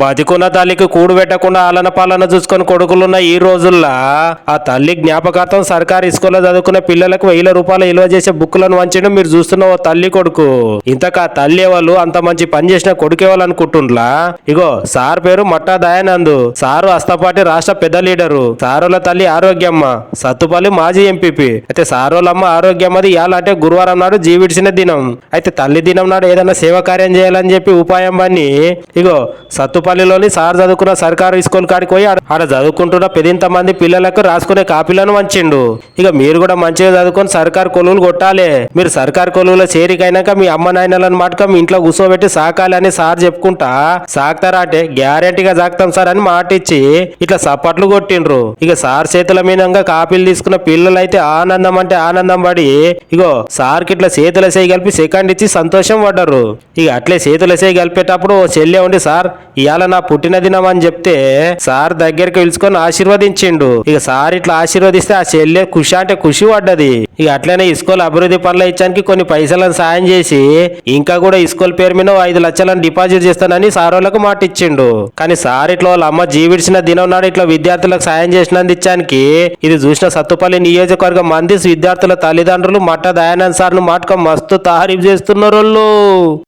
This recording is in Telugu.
బతికున్న తల్లికి కూడు పెట్టకుండా ఆలన పాలన చూసుకొని కొడుకులున్న ఈ రోజుల్లో ఆ తల్లి జ్ఞాపకార్థం సర్కారు స్కూల్లో చదువుకునే పిల్లలకు వెయ్యి రూపాయలు విలువ చేసే బుక్కులను వంచడం మీరు చూస్తున్న ఓ తల్లి కొడుకు. ఇంతక తల్లి వాళ్ళు అంత మంచి పని చేసిన కొడుకే వాళ్ళు అనుకుంటుండ్లా? ఇగో సార్ పేరు మట్టా దయానందు. సారు అస్తపాటి రాష్ట్ర పెద్ద లీడరు. సారోల తల్లి ఆరోగ్యమ్మ. సత్తుపల్లి మాజీ ఎంపీపీ. అయితే సారోలమ్మ ఆరోగ్యమ్మది ఇవాళంటే గురువారం నాడు జీవిడిచిన దినం. అయితే తల్లి దినం నాడు ఏదైనా సేవ కార్యం చేయాలని చెప్పి ఉపాయం బన్ని. ఇగో సత్తుపల్లిలోని సార్ చదువుకున్న సర్కారు స్కూల్ కాడికి పోయి ఆడ- చదువుకుంటున్న పెదింత మంది పిల్లలకు రాసుకునే కాపీలను వంచిండు. ఇక మీరు కూడా మంచిగా చదువుకొని సర్కార్ కొలువులు కొట్టాలి. మీరు సర్కార్ కొలువులో చేరికైనాక మీ అమ్మ నాయనలను మాటక మీ ఇంట్లో కూర్చోబెట్టి సాకాలి అని సార్ చెప్పుకుంటా. సాకుతారా అంటే గ్యారెంటీగా సాగుతాం సార్ అని మాట ఇచ్చి ఇట్లా సప్పట్లు కొట్టిండ్రు. ఇక సార్ చేతుల మీనంగా కాపీలు తీసుకున్న పిల్లలు అయితే ఆనందం అంటే ఆనందం పడి ఇగో సార్కి ఇట్లా చేతుల చేయి కలిపి సెకండ్ ఇచ్చి సంతోషం పడ్డారు. ఇక అట్లే చేతుల చేయి కలిపేటప్పుడు ఓ చెల్లె ఉండి సార్ ఇవాళ నా పుట్టినదినం అని చెప్తే సార్ దగ్గరికి పిలుచుకొని ఆశీర్వదించిండు. ఇక సార్ ఇట్లా ఆశీర్వదిస్తే ఆ చెల్లె ఖుషి అంటే ఖుషి పడ్డది. ఇక అట్లనే ఇస్కోల్ అభివృద్ధి పనులు ఇచ్చానికి కొన్ని పైసలను సాయం చేసి ఇంకా కూడా ఇస్కోల్ పేరు మీద ఐదు లక్షలను డిపాజిట్ చేస్తానని సార్ వాళ్ళకు మాట ఇచ్చిండు కానీ సార్ ఇట్లా వాళ్ళ అమ్మ జీవించిన దినం నాడు ఇట్లా విద్యార్థులకు సాయం చేసినందు ఇచ్చానికి ఇది చూసిన సత్తుపల్లి నియోజకవర్గ మంది విద్యార్థుల తల్లిదండ్రులు మట్ట దయానంద్ సార్ను మాటక మస్తు తారీఫ్ చేస్తున్నారు వాళ్ళు.